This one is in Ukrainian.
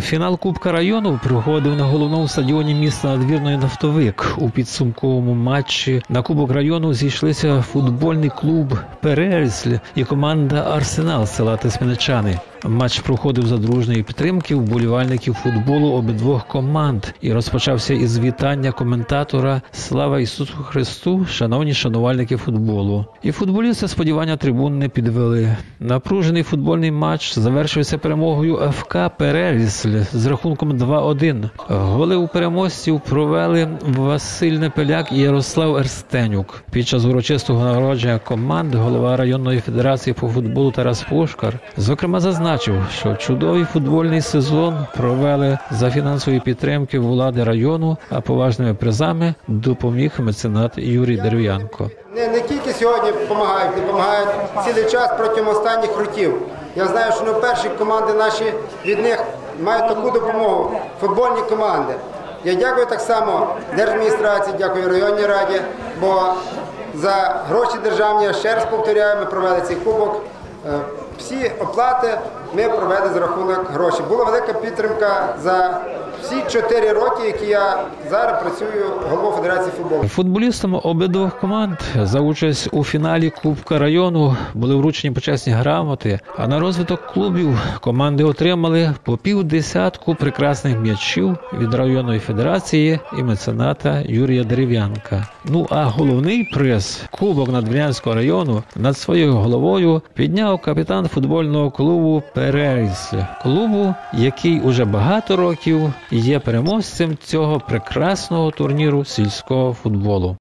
Фінал Кубка району проходив на головному стадіоні міста надвірної нафтовик. У підсумковому матчі на Кубок району зійшлися футбольний клуб Перельсль і команда Арсенал села Тисменичани. Матч проходив за дружної підтримки вболівальників футболу обидвох команд і розпочався із вітання коментатора Слава Ісусу Христу, шановні шанувальники футболу. І футболісти сподівання трибун не підвели. Напружений футбольний матч завершився перемогою ФК Пересль з рахунком 2-1. Голи у переможців провели Василь Непеляк і Ярослав Ерстенюк. Під час урочистого нагородження команд голова районної федерації по футболу Тарас Пушкар зокрема зазначив, що чудовий футбольний сезон провели за фінансової підтримки влади району, а поважними призами допоміг меценат Юрій Дерев'янко. Не, не тільки сьогодні допомагають, допомагають цілий час протягом останніх років. Я знаю, що не перші команди наші від них мають таку допомогу. Футбольні команди. Я дякую так само держадміністрації, дякую районній раді, бо за гроші державні, я ще раз повторяю, ми провели цей кубок. Е, Всі оплати ми провели за рахунок грошей. Була велика підтримка за всі чотири роки, які я зараз працюю головою Федерації футболу. Футболістам обидвох команд за участь у фіналі Кубка району були вручені почесні грамоти. А на розвиток клубів команди отримали по півдесятку прекрасних м'ячів від районної федерації і мецената Юрія Дерев'янка. Ну а головний приз Кубок Надвірянського району над своєю головою підняв капітан футбольного клубу Пересль, клубу, який уже багато років є переможцем цього прекрасного турніру сільського футболу.